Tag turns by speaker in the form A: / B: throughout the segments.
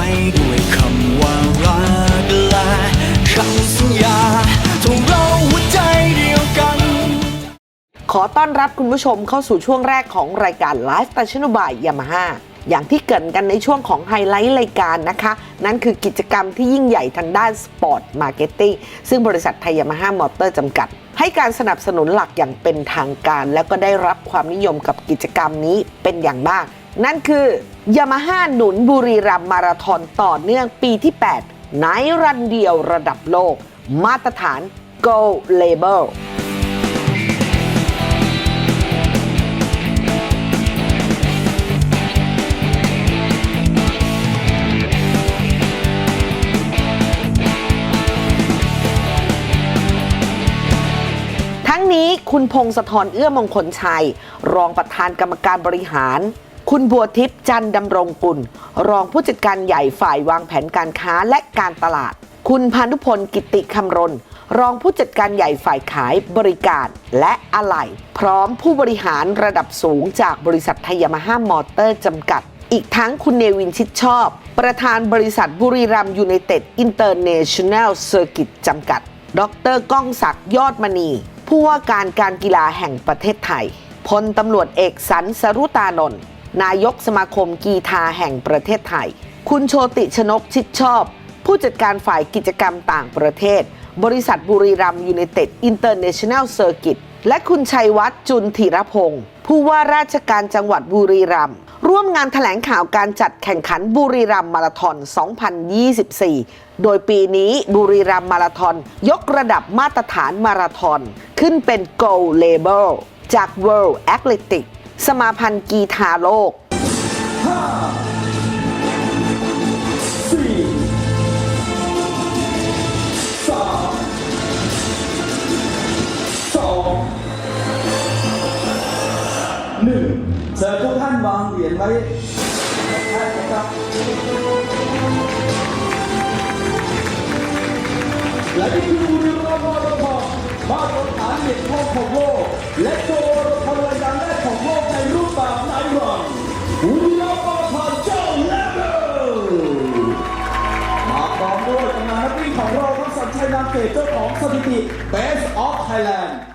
A: ว้ด้วยคำว่ารักและคำสัญญาทงเราหัวใจเดียวกัน
B: ขอต้อนรับคุณผู้ชมเข้าสู่ช่วงแรกของรายการ Live ตัชนุบายยามาฮ่าอย่างที่เกรินกันในช่วงของไฮไลท์รายการนะคะ นั่นคือกิจกรรมที่ยิ่งใหญ่ทางด้านสปอร์ตมาร์เก็ตติ้งซึ่งบริษัทไทยยามาฮ่ามอเตอร์จำกัด ให้การสนับสนุนหลักอย่างเป็นทางการ แล้วก็ได้รับความนิยมกับกิจกรรมนี้เป็นอย่างมาก นั่นคือยามาฮ่าหนุนบุรีรัมมาราธอนต่อเนื่องปีที่8ในรันเดียวระดับโลก มาตรฐาน Gold Label ทั้งนี้คุณพงศธรเอื้อมงคลชัย รองประธานกรรมการบริหาร คุณบัวทิพย์จันดำรงกุล รองผู้จัดการใหญ่ฝ่ายวางแผนการค้าและการตลาด คุณพานุพลกิติคำรณ รองผู้จัดการใหญ่ฝ่ายขายบริการและอะไหล่พร้อมผู้บริหารระดับสูงจากบริษัทไทยมาฮ่ามอเตอร์จำกัด อีกทั้งคุณเนวินชิดชอบ ประธานบริษัทบุรีรัมย์ยูไนเต็ดอินเตอร์เนชั่นแนลเซอร์กิตจำกัด ดรก้องศักดิ์ยอดมณี ผู้ว่าการการกีฬาแห่งประเทศไทยพลตำรวจเอกสันสรุตานนท์ นายกสมาคมกีฬาแห่งประเทศไทย คุณโชติชนกชิดชอบ ผู้จัดการฝ่ายกิจกรรมต่างประเทศ บริษัทบุรีรัมยูไนเต็ดอินเตอร์เนชั่นแนลเซอร์กิตและคุณชัยวัฒน์จุนธีรพงศ์ผู้ว่าราชการจังหวัดบุรีรัมย์ร่วมงานแถลงข่าวการจัดแข่งขันบุรีรัมย์มาราธอน 2024 โดยปีนี้บุรีรัมย์มาราธอนยกระดับมาตรฐานมาราธอนขึ้นเป็น Gold Label จาก World Athletic สมาพันธ์กีฬาโลก
C: สี่สามสองหนึ่งเชิญทุกท่านวางเหรียญไว้แท่ครับ และนี่คือบุรีรัมย์ม บ้านมาตรฐานเหรียญทองของโลก และโจรพลยานแรกของโลกในรูปแบบไหนบ้างวิลล่าราธอนเจ้าเลเวลมาพร้อมด้วยตำนานนักวิ่งของเราครับสัญชัยนามเกตเจ้าของสถิติ Best of Thailand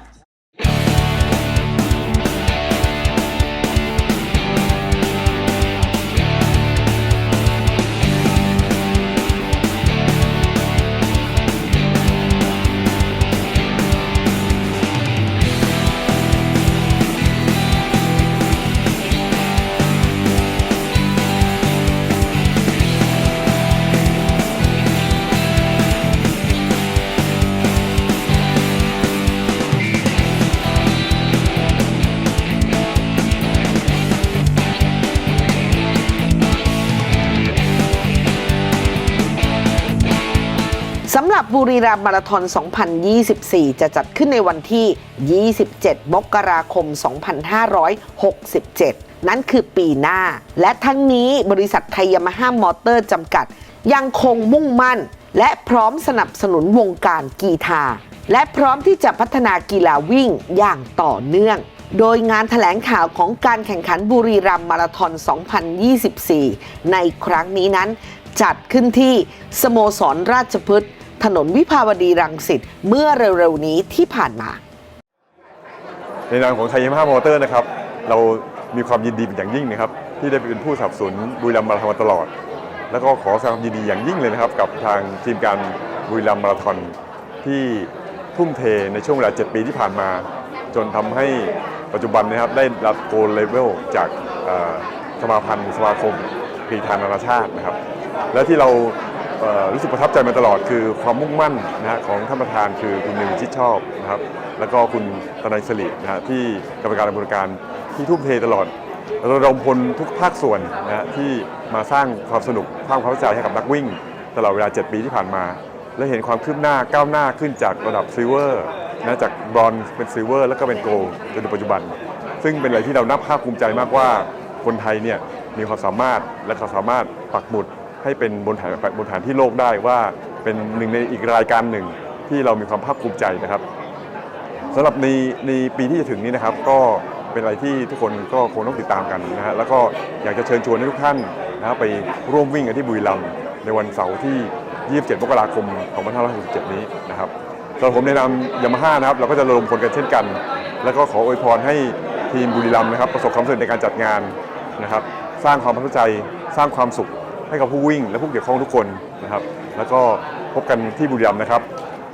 B: หรับบุรีรัมย์มาราธอน 2024 จะจัดขึ้นในวันที่ 27 มกราคม 2567 นั่นคือปีหน้า และทั้งนี้บริษัทไทยยามาฮ่ามอเตอร์จำกัด ยังคงมุ่งมั่น และพร้อมสนับสนุนวงการกีฬาและพร้อมที่จะพัฒนากีฬาวิ่งอย่างต่อเนื่อง โดยงานถแถลงข่าวของการแข่งขันบุรีรัมย์มาราธอน 2024 ในครั้งนี้นั้น จัดขึ้นที่สโมสรราชพฤกษ์ ถนนวิภาวดีรังสิตเมื่อเร็วๆนี้ที่ผ่านมา
D: ในนามของไทยยามาฮ่ามอเตอร์นะครับ เรามีความยินดีเป็นอย่างยิ่งนะครับ ที่ได้เป็นผู้สนับสนุนบุรีรัมย์มาราธอนตลอด แล้วก็ขอแสดงความยินดีอย่างยิ่งเลยนะครับ กับทางทีมการบุรีรัมย์มาราธอนที่ทุ่มเทในช่วงเวลา 7 ปีที่ผ่านมา จนทำให้ปัจจุบันนะครับได้รับโกลเลเวลจากสมาพันธ์สมาคมกรีฑานานาชาตินะครับ และที่เรา รู้สึกประทับใจมาตลอดคือความมุ่งมั่นนะฮะของท่านประธานคือคุณนิวชิดชอบนะครับแล้วก็คุณตนายสลินะฮะที่กรรมการดำเนิการที่ทุ่มเทตลอดระดมพลทุกภาคส่วนนะฮะที่มาสร้างความสนุกสร้างความเข้าใจให้กับนักวิ่ง ตลอดเวลา 7 ปีที่ผ่านมา และเห็นความคืบหน้าก้าวหน้าขึ้นจากระดับซิลเวอร์นะจากบรอนเป็นซิลเวอร์แล้วก็เป็นโกลจนถึงปัจจุบัน ซึ่งเป็นอะไรที่เราน่าภาคภูมิใจมากว่าคนไทยเนี่ยมีความสามารถและเขาสามารถปักหมุด ให้เป็นบนฐานบนฐานที่โลกได้ว่าเป็นหนึ่งในอีกรายการหนึ่งที่เรามีความภาคภูมิใจนะครับสำหรับในในปีที่จะถึงนี้นะครับ ก็เป็นอะไรที่ทุกคนก็คงต้องติดตามกันนะฮะแล้วก็อยากจะเชิญชวนให้ทุกท่านนะครับไปร่วมวิ่งกันที่บุรีรัมย์ในวันเสาร์ที่ 27 มกราคม 2567 นี้นะครับสำหรับผมในนามยามาฮ่านะครับ เราก็จะระดมพลกันเช่นกัน แล้วก็ขออวยพรให้ทีมบุรีรัมย์นะครับ ประสบความสำเร็จในการจัดงานนะครับ สร้างความประทับใจสร้างความสุข ให้กับผู้วิ่ง และผู้เกี่ยวข้องทุกคนนะครับ แล้วก็พบกันที่บุรีรัมย์นะครับ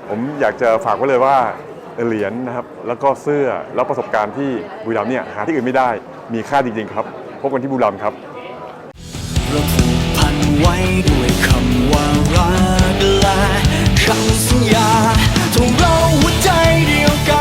D: ผมอยากจะฝากไว้เลยว่าเหรียญนะครับ แล้วก็เสื้อแล้วประสบการณ์ที่บุรีรัมย์เนี่ยหาที่อื่นไม่ได้มีค่าจริงๆครับ พบกันที่บุรีรัมย์ครับ
A: เราผูกพันไว้ด้วยคำว่ารักและคำสัญญาทงเราหัวใจเดียวกัน